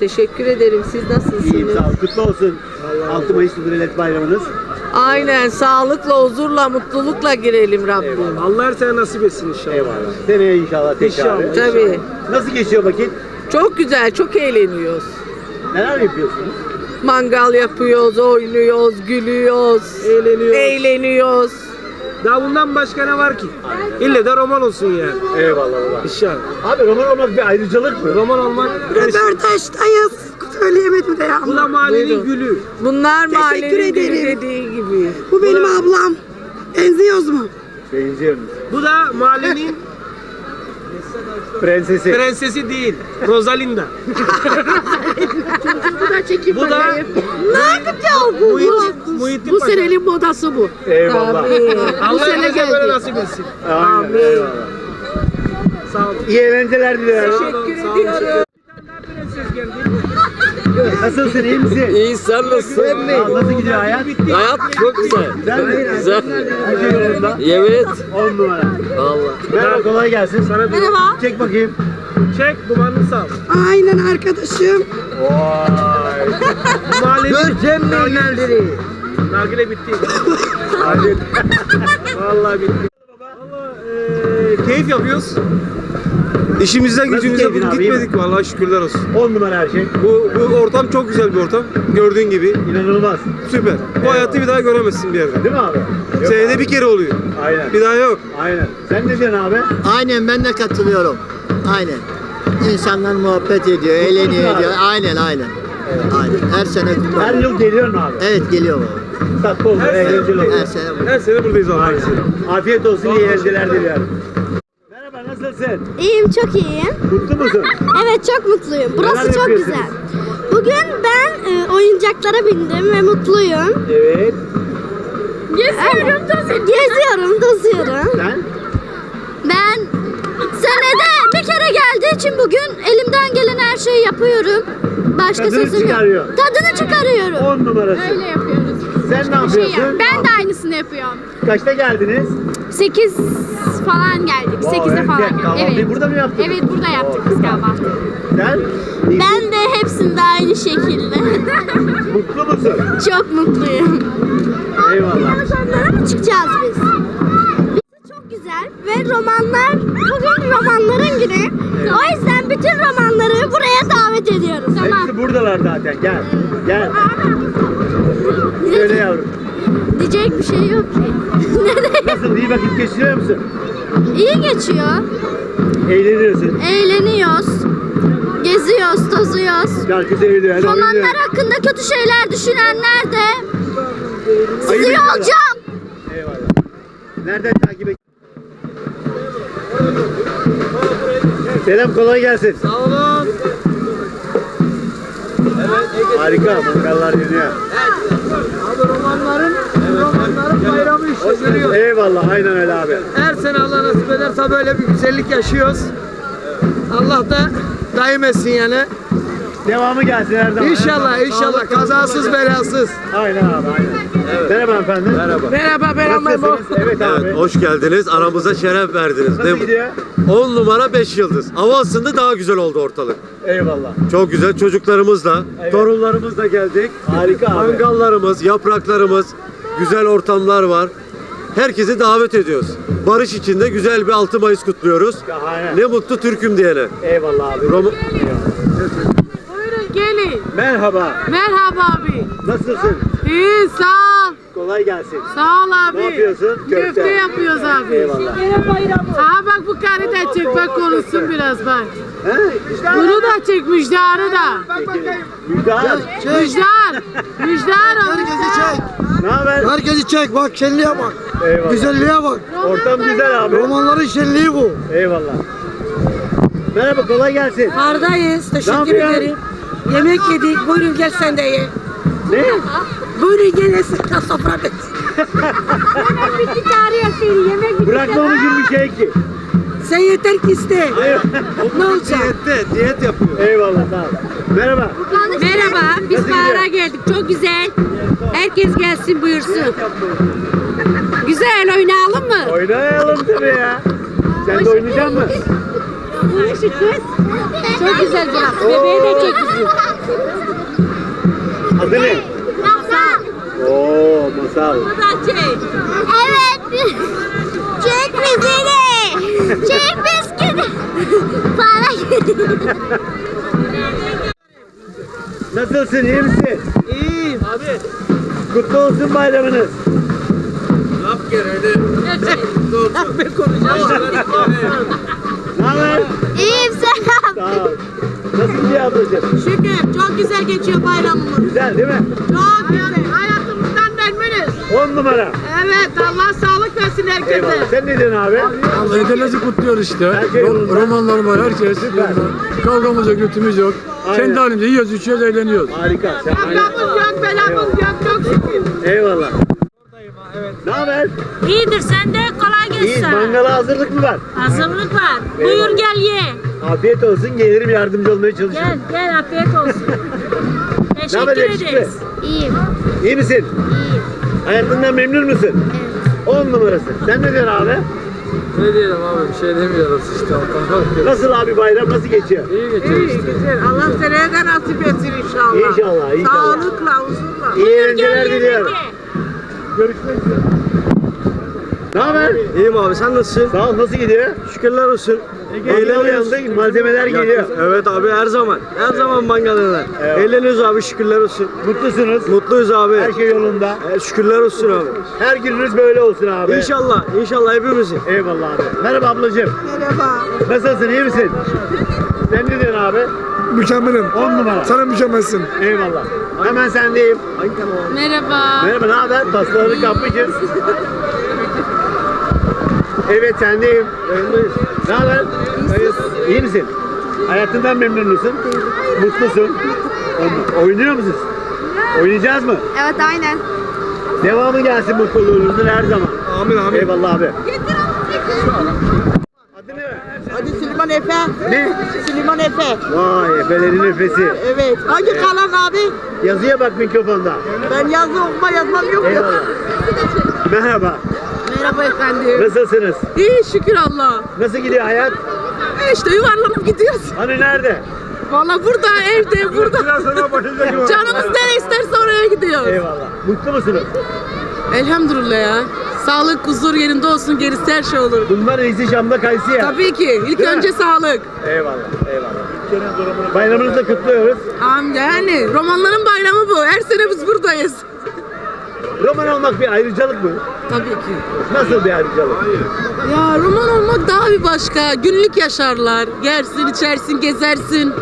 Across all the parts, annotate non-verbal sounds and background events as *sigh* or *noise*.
Teşekkür ederim. Siz İyiyim nasılsınız? sağ ol. Kutlu olsun. 6 Mayıs Cumhuriyet Bayramınız. Aynen. Sağlıkla, huzurla, mutlulukla girelim Rabbim. Allah her sene nasip etsin inşallah. Eyvallah. Seneye inşallah tekrar. İnşallah. Tabii. Nasıl geçiyor vakit? Çok güzel, çok eğleniyoruz. Neler yapıyorsunuz? Mangal yapıyoruz, oynuyoruz, gülüyoruz, Eğleniyor. eğleniyoruz. Daha bundan başka ne var ki? İlle de roman olsun yani. Eyvallah baba. İnşallah. Abi roman olmak bir ayrıcalık mı? Roman olmak Röportajdayız. Söyleyemedim de ya. bu da mahallenin Buyurun. gülü. Bunlar mahallenin gülü ederim. dediği gibi. Bu benim ablam. Benziyoruz mu? Benziyorum. Bu da mahallenin Prensesi. prensesi değil. Rosalinda. *laughs* bu da Ne yapacağız bu? Muhittin, Muhittin Bu Paşa. senenin modası bu. Eyvallah. Allah sene herkese geldi. böyle nasip etsin. Aynen. Eyvallah. Sağ olun. İyi eğlenceler diliyorum. Sağ olun, sağ olun. Bir tane daha prenses geldi. Nasılsın? iyi misin? İyi sen nasılsın? Aa, Nasıl gidiyor hayat? Hayat çok güzel. Güzel mi? Güzel. Her şey yolunda. Evet. 10 numara. Vallahi. Merhaba kolay gelsin. Sana bir Merhaba. Çek bakayım. Çek dumanını sal. Aynen arkadaşım. Vay. Mahallenin Görkem nargile, nargile bitti. Hadi. Vallahi bitti. Vallahi eee, keyif yapıyoruz. İşimize gücümüze keyfin abi, iyi mi? gitmedik vallahi şükürler olsun. 10 numara her şey. Bu, bu ortam çok güzel bir ortam. Gördüğün gibi İnanılmaz. süper. Bu hayatı bir daha göremezsin bir yerde. Değil mi abi? Yok Senede abi. bir kere oluyor. Aynen. Bir daha yok. Aynen. Sen ne diyorsun abi? Aynen ben de katılıyorum. Aynen. İnsanlar muhabbet ediyor, eğleniyor abi. ediyor. Aynen aynen. Aynen. Her sene Her kutluyorum. yıl geliyor mu abi? Evet geliyor baba. Tatlı eğlenceli olur. Her sene bu. Her sene buradayız Allah'ın Aynen. izniyle. Afiyet olsun, iyi eğlenceler diliyorum. Merhaba, nasılsın? İyiyim, çok iyiyim. Mutlu musun? Evet, çok mutluyum. Burası Neler çok güzel. Bugün ben e, oyuncaklara bindim ve mutluyum. Evet. Geziyorum, tozuyorum. Geziyorum, tozuyorum. Sen? İçin bugün elimden gelen her şeyi yapıyorum. Başka Tadını sözüm yok. çıkarıyor. Tadını çıkarıyorum. 10 numarası. Öyle yapıyoruz. Sen ne yapıyorsun? Ben de aynısını yapıyorum. Kaçta geldiniz? 8 falan geldik. Vay, 8'de falan geldik. Kahvaltıyı Evet. burada mı yaptınız? Evet, burada yaptık biz kahvaltıyı. Sen? Ben de hepsinde aynı şekilde. *laughs* Mutlu musun? Çok mutluyum. Eyvallah. Onlara mı çıkacağız biz? Bizi çok güzel ve romanlar, bugün romanların günü. O yüzden bütün romanları buraya davet ediyoruz. Tamam. Hepsi buradalar zaten. Gel. Gel. Söyle yavrum. Diyecek bir şey yok *laughs* ki. Nasıl? iyi vakit geçiriyor musun? İyi geçiyor. Eğleniyorsun. Eğleniyoruz. Geziyoruz, tozuyoruz. Şarkı söylüyor. Romanlar hakkında kötü şeyler düşünenler de sizi ediyorlar. yolacağım. Eyvallah. Nereden takip et? Selam kolay gelsin. Sağ olun. Harika mangallar yanıyor. Abi romanların, romanların bayramı işte görüyoruz. Eyvallah aynen öyle abi. Her sene Allah nasip ederse böyle bir güzellik yaşıyoruz. Allah da daim etsin yani. Devamı gelsin her zaman. İnşallah inşallah kazasız belasız. Aynen abi aynen. Merhaba efendim. Merhaba. Merhaba ben Nasılsınız? Evet abi. Evet, hoş geldiniz. Aramıza şeref verdiniz. Nasıl gidiyor? 10 numara 5 yıldız. Hava ısındı daha güzel oldu ortalık. Eyvallah. Çok güzel. Çocuklarımızla, Evet. torunlarımızla geldik. Harika abi. Mangallarımız, yapraklarımız, güzel ortamlar var. Herkesi davet ediyoruz. Barış içinde güzel bir 6 Mayıs kutluyoruz. Şahane. Ne mutlu Türk'üm diyene. Eyvallah abi. Rom- Buyurun gelin. Merhaba. Merhaba abi. Nasılsın? İyi sağ ol. Kolay gelsin. Sağ ol abi. Ne yapıyorsun? Köfte. Köfte yapıyoruz abi. Eyvallah. Ha bak bu karı da çek bak konuşsun biraz bak. He? Bunu da çek müjdarı da. Müjdar. Müjdar. Müjdar onu. Herkesi çek. Ne haber? Herkesi çek. Bak şenliğe bak. Eyvallah. Güzelliğe bak. Ortam güzel abi. Romanların şenliği bu. Eyvallah. Merhaba kolay gelsin. Bardayız. Ne Teşekkür yapıyorsun? ederim. Yemek yedik. Buyurun gel sen de ye. Ne? Buyurun gel sen sofra bit. Yemek bitti çağırıyor seni. Yemek bitti. Bırakma onun gibi bir şey ki. Sen yeter ki iste. ne olacak? Diyette, diyet yapıyor. Eyvallah sağ ol. Merhaba. Merhaba, biz Nasıl Bahar'a gidiyor? geldik. Çok güzel. Herkes gelsin buyursun. Güzel oynayalım mı? Oynayalım tabii ya. Sen de oynayacak mısın? Çok güzel burası. Bebeği de çek bizi. Adı ne? Oo masal. Evet. Çek bisküvi. Çek bisküvi. Para *laughs* Nasılsın iyi misin? İyiyim. Abi. Kutlu olsun bayramınız. Ne ablacığım? Şükür çok güzel geçiyor bayramımız. Güzel değil mi? Çok güzel. Hayatımızdan memnunuz. On numara. Evet Allah sağlık versin herkese. Eyvallah. Sen ne diyorsun abi? Allah edenesi kutluyoruz işte. Her şey yolunda. Ro- romanlar var herkes. Kavgamız yok, götümüz yok. Aynen. Kendi halimize yiyoruz, içiyoruz, eğleniyoruz. Harika. Sen Kavgamız yok, belamız yok. Çok şükür. Eyvallah. Ne haber? İyidir sen de kolay İyi. Mangala hazırlık mı var? Hazırlık var. Buyur gel ye. Afiyet olsun. Gelirim yardımcı olmaya çalışırım. gel afiyet olsun. *laughs* Ne haber yakışıklı? İyiyim. İyi misin? İyiyim. Hayatından memnun musun? Evet. On numarası. Sen ne diyorsun abi? Ne diyelim abi bir şey demiyoruz işte. Nasıl abi bayram nasıl geçiyor? İyi geçiyor İyi işte. güzel. Allah seneye de nasip etsin inşallah. İnşallah, inşallah. Sağlıkla, huzurla. İyi eğlenceler diliyorum. Görüşmek üzere. Ne haber? İyiyim abi sen nasılsın? Sağ ol. Nasıl gidiyor? Şükürler olsun. Yanında malzemeler geliyor. Evet abi her zaman. Her zaman mangalına. Evet. Eğleniyoruz abi şükürler olsun. Mutlusunuz. Mutluyuz abi. Her şey yolunda. E, şükürler olsun abi. Her gününüz böyle olsun abi. İnşallah. inşallah hepimizin. Eyvallah abi. Merhaba ablacığım. Merhaba. Nasılsın? iyi misin? Sen ne diyorsun abi? Mükemmelim. On numara. Sana mükemmelsin. Eyvallah. Hemen sendeyim. Merhaba. Merhaba ne haber? Pastaları kapmışız. Evet sendeyim. Yayındayız. Ne haber? İyi misin? Hayatından memnun musun? Mutlusun. Oy- Oynuyor musunuz? Oynayacağız mı? Evet aynen. Devamı gelsin mutluluğunuzun her zaman. Amin amin. Eyvallah abi. Adı ne? Hadi Süleyman Efe. Ne? Süleyman Efe. Vay efelerin nefesi. Evet. Hangi kalan abi? Yazıya bak mikrofonda. Ben yazı okuma yazmam yok. Eyvallah. *laughs* Merhaba. Merhaba efendim. Nasılsınız? İyi şükür Allah. Nasıl gidiyor hayat? İşte yuvarlanıp gidiyoruz. Hani nerede? Valla burada, evde, burada. Canımız nereye isterse oraya gidiyoruz. Eyvallah. Mutlu musunuz? Elhamdülillah ya. Sağlık, huzur yerinde olsun, gerisi her şey olur. Bunlar iyisi Şam'da kayısı ya. Tabii ki. İlk Değil mi? önce sağlık. Eyvallah. Eyvallah. Bayramınızı da kutluyoruz. Am yani romanların bayramı bu. Her sene biz buradayız. Roman olmak bir ayrıcalık mı? Tabii ki. Nasıl bir ayrıcalık? Ya roman olmak daha bir başka. Günlük yaşarlar. Yersin, içersin, gezersin.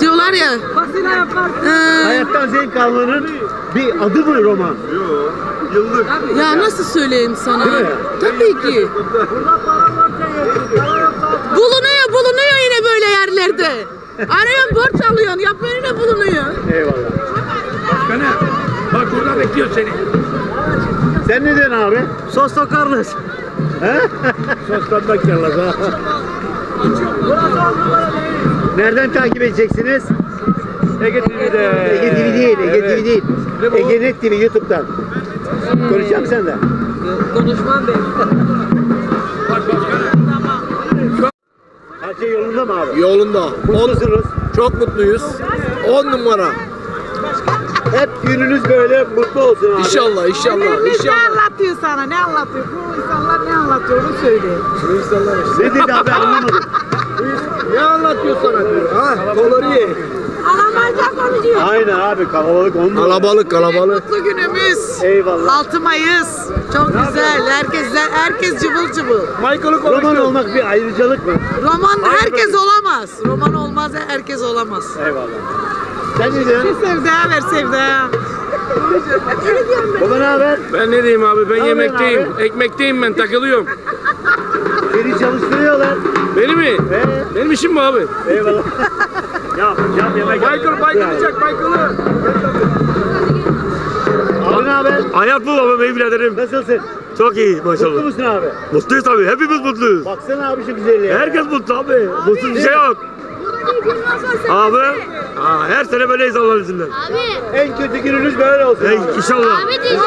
Diyorlar ya. Fasile yaparsın. "Ee, Hayattan zevk almanın bir adı mı roman? ya nasıl söyleyeyim sana? Değil mi? Tabii ki. Bulunuyor, bulunuyor yine böyle yerlerde. Arıyorsun, borç alıyorsun. Yapıyor yine bulunuyor. Eyvallah. Bekliyor seni. Sen ne diyorsun abi? Sos tokarnız. He? Sostan bakarlar ha. Nereden takip edeceksiniz? Ege TV'de. Ege TV değil, Ege Evet. TV değil. Ege Net TV YouTube'dan. Konuşacağım sen de. Konuşmam ben. Her şey yolunda mı abi? Yolunda. Mutlusunuz. Çok mutluyuz. 10 numara. Hep gününüz böyle mutlu olsun abi. İnşallah inşallah Biz ne inşallah. anlatıyor sana? Ne anlatıyor? Bu insanlar ne anlatıyor? Onu söyle. Ne dedi abi anlamadım. *laughs* Ne anlatıyor sana diyor. Ha, koloriye. Almanca konuşuyor. Aynen abi kalabalık on numara. Kalabalık kalabalık. Mutlu günümüz. Eyvallah. 6 Mayıs. Çok güzel. Herkes herkes cıvıl cıvıl. Michael'ı Roman konuşuyor. olmak bir ayrıcalık mı? Roman herkes olamaz. Roman olmaz herkes olamaz. Eyvallah. Sen ne diyorsun? Sevdaya ver sevdaya. Baba ne haber? Ben ne diyeyim abi ben Ne yemekteyim. Ekmekteyim ben takılıyorum. Seni çalıştırıyorlar. Beni mi? Ee, Benim işim mi abi? eyvallah. ya can yemek. Michael Michael diyecek Michael'ı. Abi ne haber? Hayat bu baba biraderim. Nasılsın? Çok iyi Mutlu maşallah. musun abi? Mutluyuz tabii hepimiz mutluyuz. Baksana abi şu güzelliğe. Herkes mutlu abi. Mutsuz bir şey yok. Abi. Aa, her sene böyleyiz Allah'ın izniyle. Abi. En kötü gününüz böyle olsun. Ey, abi. inşallah. Abi diyeceğim.